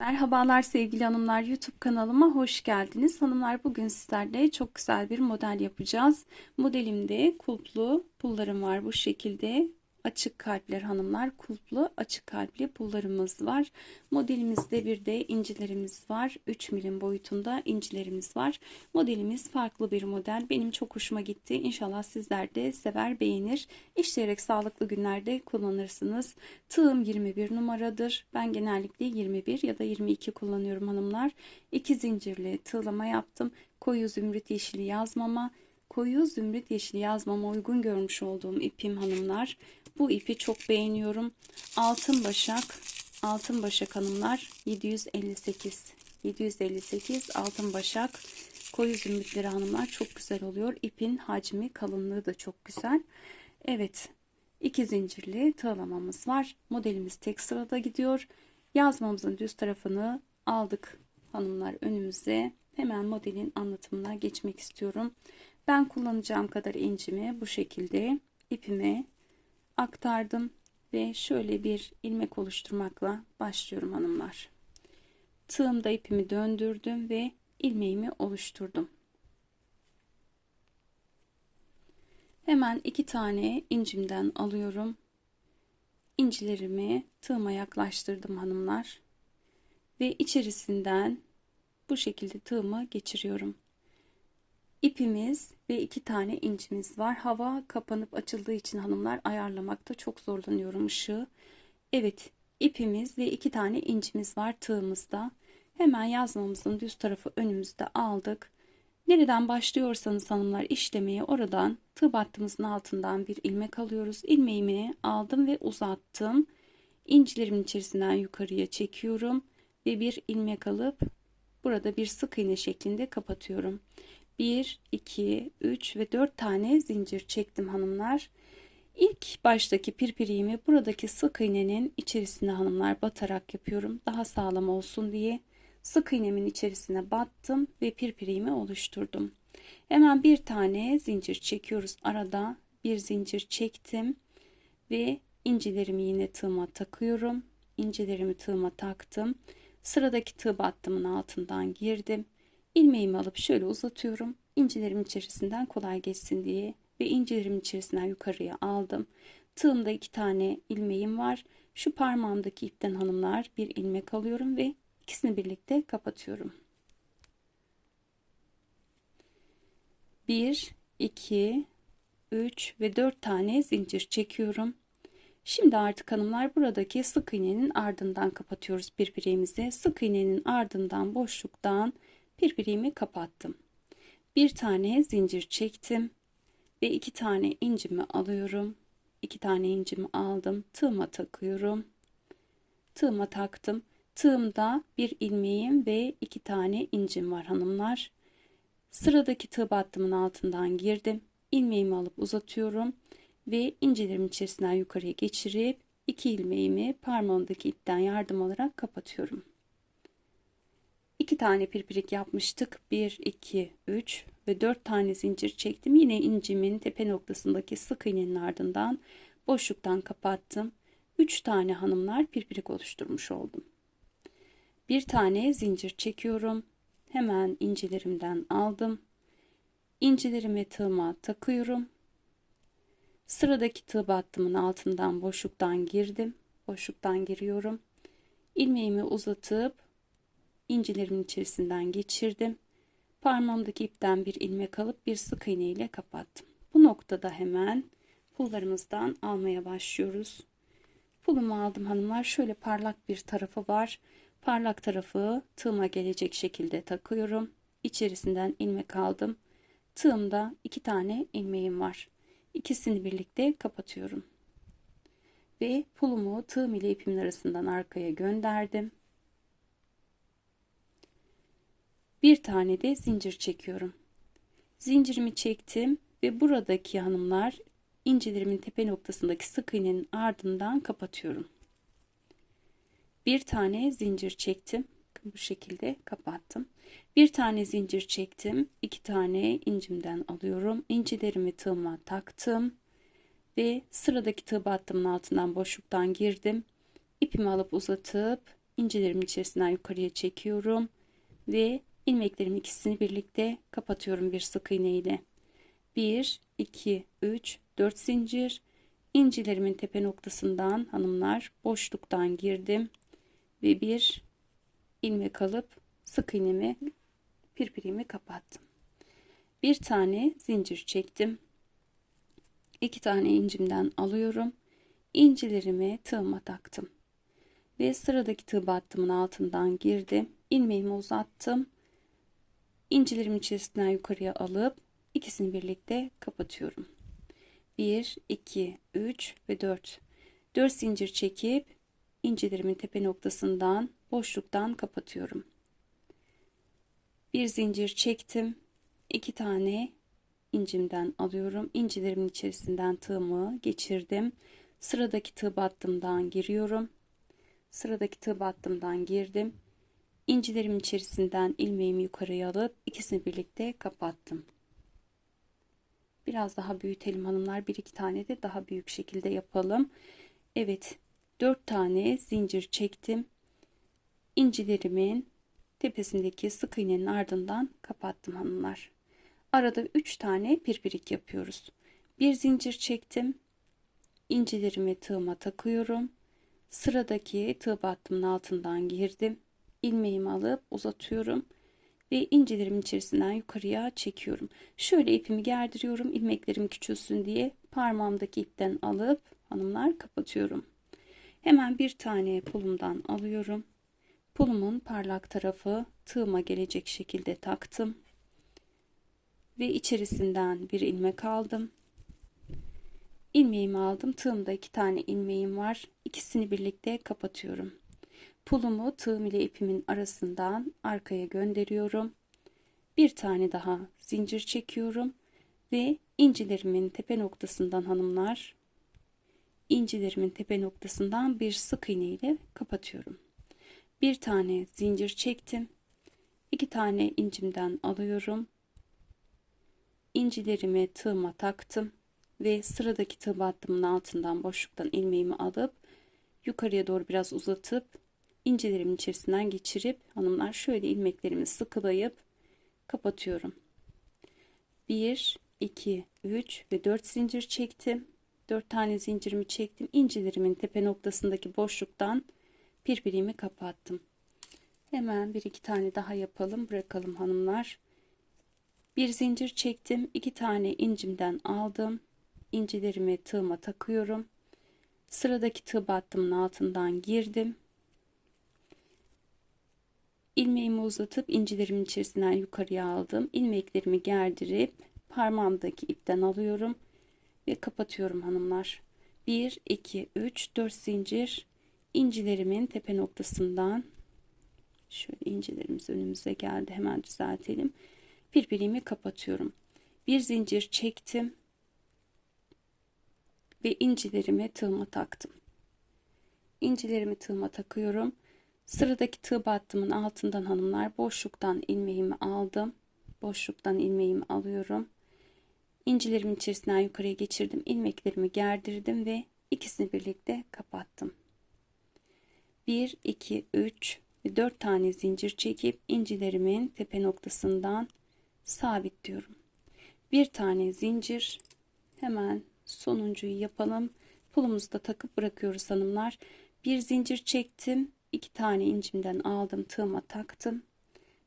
Merhabalar sevgili hanımlar YouTube kanalıma hoş geldiniz. Hanımlar bugün sizlerle çok güzel bir model yapacağız. Modelimde kulplu pullarım var bu şekilde. Açık kalpler hanımlar kulplu açık kalpli pullarımız var. Modelimizde bir de incilerimiz var. 3 milim boyutunda incilerimiz var. Modelimiz farklı bir model. Benim çok hoşuma gitti. İnşallah sizler de sever beğenir. İşleyerek sağlıklı günlerde kullanırsınız. Tığım 21 numaradır. Ben genellikle 21 ya da 22 kullanıyorum hanımlar. İki zincirli tığlama yaptım. Koyu zümrüt yeşili yazmama koyu zümrüt yeşili yazmama uygun görmüş olduğum ipim hanımlar. Bu ipi çok beğeniyorum. Altın başak, altın başak hanımlar 758. 758 altın başak koyu zümrütleri hanımlar çok güzel oluyor. İpin hacmi kalınlığı da çok güzel. Evet iki zincirli tığlamamız var. Modelimiz tek sırada gidiyor. Yazmamızın düz tarafını aldık hanımlar önümüze. Hemen modelin anlatımına geçmek istiyorum. Ben kullanacağım kadar incimi bu şekilde ipime aktardım ve şöyle bir ilmek oluşturmakla başlıyorum hanımlar. Tığımda ipimi döndürdüm ve ilmeğimi oluşturdum. Hemen iki tane incimden alıyorum. İncilerimi tığıma yaklaştırdım hanımlar. Ve içerisinden bu şekilde tığımı geçiriyorum ipimiz ve iki tane incimiz var. Hava kapanıp açıldığı için hanımlar ayarlamakta çok zorlanıyorum ışığı. Evet ipimiz ve iki tane incimiz var tığımızda. Hemen yazmamızın düz tarafı önümüzde aldık. Nereden başlıyorsanız hanımlar işlemeye oradan tığ battığımızın altından bir ilmek alıyoruz. İlmeğimi aldım ve uzattım. İncilerimin içerisinden yukarıya çekiyorum ve bir ilmek alıp burada bir sık iğne şeklinde kapatıyorum. 1, 2, 3 ve 4 tane zincir çektim hanımlar. İlk baştaki pirpiriğimi buradaki sık iğnenin içerisine hanımlar batarak yapıyorum. Daha sağlam olsun diye sık iğnemin içerisine battım ve pirpiriğimi oluşturdum. Hemen bir tane zincir çekiyoruz. Arada bir zincir çektim ve incilerimi yine tığıma takıyorum. İncilerimi tığıma taktım. Sıradaki tığ battımın altından girdim ilmeğimi alıp şöyle uzatıyorum. İncilerim içerisinden kolay geçsin diye ve incilerim içerisinden yukarıya aldım. Tığımda iki tane ilmeğim var. Şu parmağımdaki ipten hanımlar bir ilmek alıyorum ve ikisini birlikte kapatıyorum. 1 2 3 ve 4 tane zincir çekiyorum. Şimdi artık hanımlar buradaki sık iğnenin ardından kapatıyoruz birbirimize. Sık iğnenin ardından boşluktan birbirimi kapattım. Bir tane zincir çektim ve iki tane incimi alıyorum. İki tane incimi aldım. Tığıma takıyorum. Tığıma taktım. Tığımda bir ilmeğim ve iki tane incim var hanımlar. Sıradaki tığ battımın altından girdim. İlmeğimi alıp uzatıyorum ve incilerimin içerisinden yukarıya geçirip iki ilmeğimi parmağımdaki ipten yardım alarak kapatıyorum. 2 tane pirpirik yapmıştık. 1, 2, 3 ve 4 tane zincir çektim. Yine incimin tepe noktasındaki sık iğnenin ardından boşluktan kapattım. 3 tane hanımlar pirpirik oluşturmuş oldum. Bir tane zincir çekiyorum. Hemen incilerimden aldım. İncilerimi tığıma takıyorum. Sıradaki tığ battımın altından boşluktan girdim. Boşluktan giriyorum. İlmeğimi uzatıp incilerimin içerisinden geçirdim. Parmağımdaki ipten bir ilmek alıp bir sık iğne ile kapattım. Bu noktada hemen pullarımızdan almaya başlıyoruz. Pulumu aldım hanımlar. Şöyle parlak bir tarafı var. Parlak tarafı tığıma gelecek şekilde takıyorum. İçerisinden ilmek aldım. Tığımda iki tane ilmeğim var. İkisini birlikte kapatıyorum. Ve pulumu tığım ile ipimin arasından arkaya gönderdim. Bir tane de zincir çekiyorum. Zincirimi çektim ve buradaki hanımlar incilerimin tepe noktasındaki sık iğnenin ardından kapatıyorum. Bir tane zincir çektim. Bu şekilde kapattım. Bir tane zincir çektim. iki tane incimden alıyorum. İncilerimi tığıma taktım. Ve sıradaki tığ battımın altından boşluktan girdim. İpimi alıp uzatıp İncilerimin içerisinden yukarıya çekiyorum ve ilmeklerimin ikisini birlikte kapatıyorum bir sık iğne ile. 1 2 3 4 zincir incilerimin tepe noktasından hanımlar boşluktan girdim ve bir ilmek alıp sık iğnemi pirpirimi kapattım. Bir tane zincir çektim. iki tane incimden alıyorum. İncilerimi tığıma taktım. Ve sıradaki tığ battımın altından girdim. ilmeğimi uzattım. İncilerimin içerisinden yukarıya alıp ikisini birlikte kapatıyorum. 1, 2, 3 ve 4. 4 zincir çekip incilerimin tepe noktasından boşluktan kapatıyorum. Bir zincir çektim. 2 tane incimden alıyorum. İncilerimin içerisinden tığımı geçirdim. Sıradaki tığ battımdan giriyorum. Sıradaki tığ battımdan girdim. İncilerimin içerisinden ilmeğimi yukarıya alıp ikisini birlikte kapattım. Biraz daha büyütelim hanımlar. Bir iki tane de daha büyük şekilde yapalım. Evet. Dört tane zincir çektim. İncilerimin tepesindeki sık iğnenin ardından kapattım hanımlar. Arada üç tane pirpirik yapıyoruz. Bir zincir çektim. İncilerimi tığıma takıyorum. Sıradaki tığ battımın altından girdim. İlmeğimi alıp uzatıyorum ve incilerimin içerisinden yukarıya çekiyorum. Şöyle ipimi gerdiriyorum ilmeklerim küçülsün diye parmağımdaki ipten alıp hanımlar kapatıyorum. Hemen bir tane pulumdan alıyorum. Pulumun parlak tarafı tığıma gelecek şekilde taktım. Ve içerisinden bir ilmek aldım. İlmeğimi aldım. Tığımda iki tane ilmeğim var. İkisini birlikte kapatıyorum. Pulumu tığım ile ipimin arasından arkaya gönderiyorum. Bir tane daha zincir çekiyorum ve incilerimin tepe noktasından hanımlar incilerimin tepe noktasından bir sık iğne ile kapatıyorum. Bir tane zincir çektim. iki tane incimden alıyorum. İncilerimi tığıma taktım ve sıradaki tığ battımın altından boşluktan ilmeğimi alıp yukarıya doğru biraz uzatıp incelerimin içerisinden geçirip hanımlar şöyle ilmeklerimi sıkılayıp kapatıyorum. 1 2 3 ve 4 zincir çektim. 4 tane zincirimi çektim. İncilerimin tepe noktasındaki boşluktan birbirimi kapattım. Hemen bir iki tane daha yapalım. Bırakalım hanımlar. Bir zincir çektim. iki tane incimden aldım. İncilerimi tığıma takıyorum. Sıradaki tığ battımın altından girdim ilmeğimi uzatıp incilerimin içerisinden yukarıya aldım. ilmeklerimi gerdirip parmağımdaki ipten alıyorum ve kapatıyorum hanımlar. 1 2 3 4 zincir incilerimin tepe noktasından şöyle incilerimiz önümüze geldi. Hemen düzeltelim. Birbirimi kapatıyorum. Bir zincir çektim ve incilerimi tığıma taktım. İncilerimi tığıma takıyorum. Sıradaki tığ battımın altından hanımlar boşluktan ilmeğimi aldım. Boşluktan ilmeğimi alıyorum. İncilerimin içerisinden yukarıya geçirdim. ilmeklerimi gerdirdim ve ikisini birlikte kapattım. 1, 2, 3 ve 4 tane zincir çekip incilerimin tepe noktasından sabitliyorum. Bir tane zincir hemen sonuncuyu yapalım. Pulumuzu da takıp bırakıyoruz hanımlar. Bir zincir çektim iki tane incimden aldım tığıma taktım.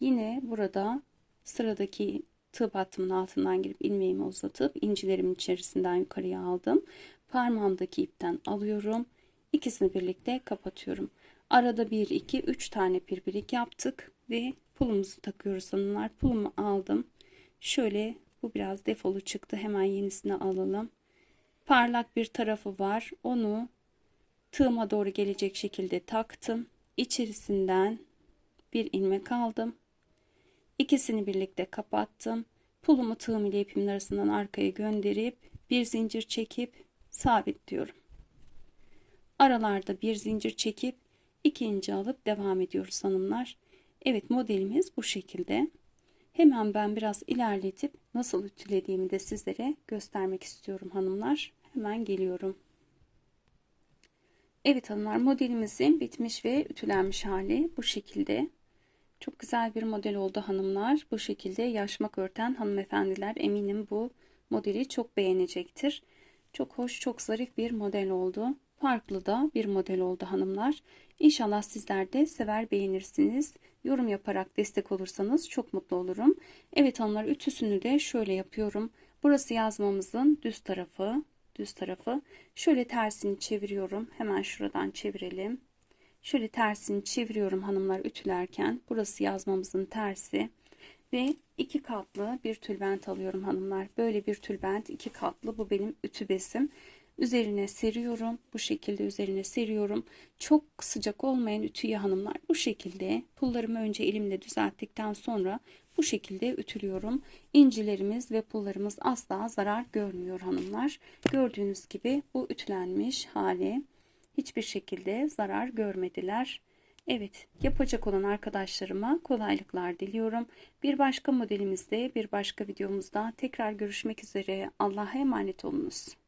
Yine burada sıradaki tığ battımın altından girip ilmeğimi uzatıp incilerimin içerisinden yukarıya aldım. Parmağımdaki ipten alıyorum. İkisini birlikte kapatıyorum. Arada 1 2 3 tane pirpirik yaptık ve pulumuzu takıyoruz hanımlar. Pulumu aldım. Şöyle bu biraz defolu çıktı. Hemen yenisini alalım. Parlak bir tarafı var. Onu tığıma doğru gelecek şekilde taktım. İçerisinden bir ilmek aldım. İkisini birlikte kapattım. Pulumu tığım ile ipimin arasından arkaya gönderip bir zincir çekip sabitliyorum. Aralarda bir zincir çekip ikinci alıp devam ediyoruz hanımlar. Evet modelimiz bu şekilde. Hemen ben biraz ilerletip nasıl ütülediğimi de sizlere göstermek istiyorum hanımlar. Hemen geliyorum. Evet hanımlar modelimizin bitmiş ve ütülenmiş hali bu şekilde. Çok güzel bir model oldu hanımlar. Bu şekilde yaşmak örten hanımefendiler eminim bu modeli çok beğenecektir. Çok hoş, çok zarif bir model oldu. Farklı da bir model oldu hanımlar. İnşallah sizler de sever beğenirsiniz. Yorum yaparak destek olursanız çok mutlu olurum. Evet hanımlar ütüsünü de şöyle yapıyorum. Burası yazmamızın düz tarafı. Düz tarafı. Şöyle tersini çeviriyorum. Hemen şuradan çevirelim. Şöyle tersini çeviriyorum hanımlar ütülerken. Burası yazmamızın tersi. Ve iki katlı bir tülbent alıyorum hanımlar. Böyle bir tülbent iki katlı. Bu benim ütü besim. Üzerine seriyorum. Bu şekilde üzerine seriyorum. Çok sıcak olmayan ütüyü hanımlar bu şekilde pullarımı önce elimle düzelttikten sonra bu şekilde ütülüyorum. İncilerimiz ve pullarımız asla zarar görmüyor hanımlar. Gördüğünüz gibi bu ütülenmiş hali hiçbir şekilde zarar görmediler. Evet, yapacak olan arkadaşlarıma kolaylıklar diliyorum. Bir başka modelimizde, bir başka videomuzda tekrar görüşmek üzere. Allah'a emanet olunuz.